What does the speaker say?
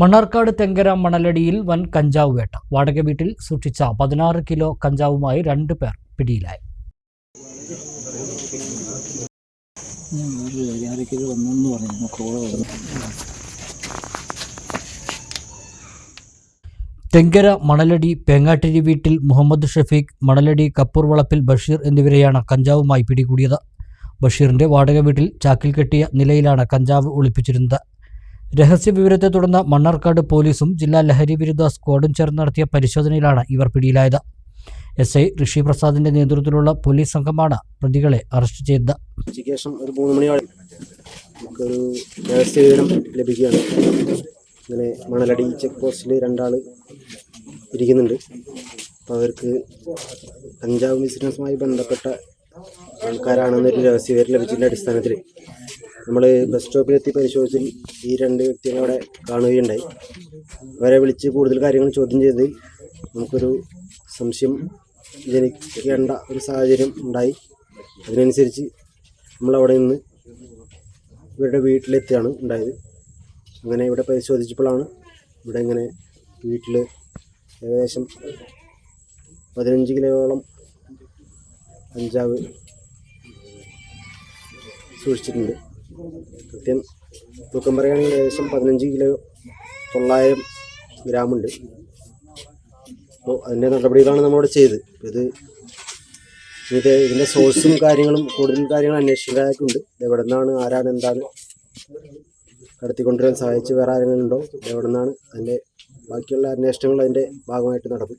മണ്ണാർക്കാട് തെങ്കര മണലടിയിൽ വൻ കഞ്ചാവ് വേട്ട. വാടക വീട്ടിൽ സൂക്ഷിച്ച പതിനാറ് കിലോ കഞ്ചാവുമായി രണ്ട് പേർ പിടിയിലായി. തെങ്കര മണലടി പേങ്ങാട്ടിരി വീട്ടിൽ മുഹമ്മദ് ഷഫീഖ് മണലടി കപ്പൂർ വളപ്പിൽ ബഷീർ എന്നിവരെയാണ് കഞ്ചാവുമായി പിടികൂടിയത്. ബഷീറിന്റെ വാടക വീട്ടിൽ ചാക്കിൽ കെട്ടിയ നിലയിലാണ് കഞ്ചാവ് ഒളിപ്പിച്ചിരുന്നത്. രഹസ്യ വിവരത്തെ തുടർന്ന് മണ്ണാർക്കാട് പോലീസും ജില്ലാ ലഹരി വിരുദ്ധ സ്ക്വാഡും ചേർന്ന് നടത്തിയ പരിശോധനയിലാണ് ഇവർ പിടിയിലായത്. എസ് ഐ ഋഷി പ്രസാദിന്റെ നേതൃത്വത്തിലുള്ള പോലീസ് സംഘമാണ് പ്രതികളെ അറസ്റ്റ് ചെയ്തത്. ഉച്ചയ്ക്ക് ഒരു മൂന്ന് മണിയോടെ നമുക്കൊരു രഹസ്യ വിവരം ലഭിക്കുകയാണ്. ഇങ്ങനെ മണലടി ചെക്ക് പോസ്റ്റിൽ രണ്ടാൾ ഇരിക്കുന്നുണ്ട്. അപ്പോൾ അവർക്ക് കഞ്ചാവ് ബിസിനസ്സുമായി ബന്ധപ്പെട്ട ആൾക്കാരാണെന്നൊരു രഹസ്യവിവരം ലഭിച്ചതിന്റെ അടിസ്ഥാനത്തിൽ നമ്മൾ ബസ് സ്റ്റോപ്പിലെത്തി പരിശോധിച്ചിൽ ഈ രണ്ട് വ്യക്തികളെ അവിടെ കാണുകയുണ്ടായി. അവരെ വിളിച്ച് കൂടുതൽ കാര്യങ്ങൾ ചോദ്യം ചെയ്ത് നമുക്കൊരു സംശയം ജനിക്കേണ്ട ഒരു സാഹചര്യം ഉണ്ടായി. അതിനനുസരിച്ച് നമ്മളവിടെ നിന്ന് ഇവരുടെ വീട്ടിലെത്തിയാണ് ഉണ്ടായത്. അങ്ങനെ ഇവിടെ പരിശോധിച്ചപ്പോഴാണ് ഇവിടെ ഇങ്ങനെ വീട്ടിൽ ഏകദേശം പതിനഞ്ച് കിലോയോളം കഞ്ചാവ് സൂക്ഷിച്ചിട്ടുണ്ട്. കൃത്യം തൂക്കം പറയുകയാണെങ്കിൽ ഏകദേശം പതിനഞ്ച് കിലോ തൊള്ളായിരം ഗ്രാമുണ്ട്. അപ്പോൾ അതിന്റെ നടപടികളാണ് നമ്മളിവിടെ ചെയ്ത് ഇത് ഇത് ഇതിന്റെ സോഴ്സും കാര്യങ്ങളും കൂടുതൽ കാര്യങ്ങൾ അന്വേഷിക്കാനൊക്കെയുണ്ട് ഇത് എവിടെ നിന്നാണ് ആരാണ് എന്താണ് കടത്തിക്കൊണ്ടുവരാൻ സഹായിച്ച് വേറെ ആരെങ്കിലും ഉണ്ടോ? എവിടെ നിന്നാണ്? അതിന്റെ ബാക്കിയുള്ള അന്വേഷണങ്ങൾ അതിന്റെ ഭാഗമായിട്ട് നടക്കും.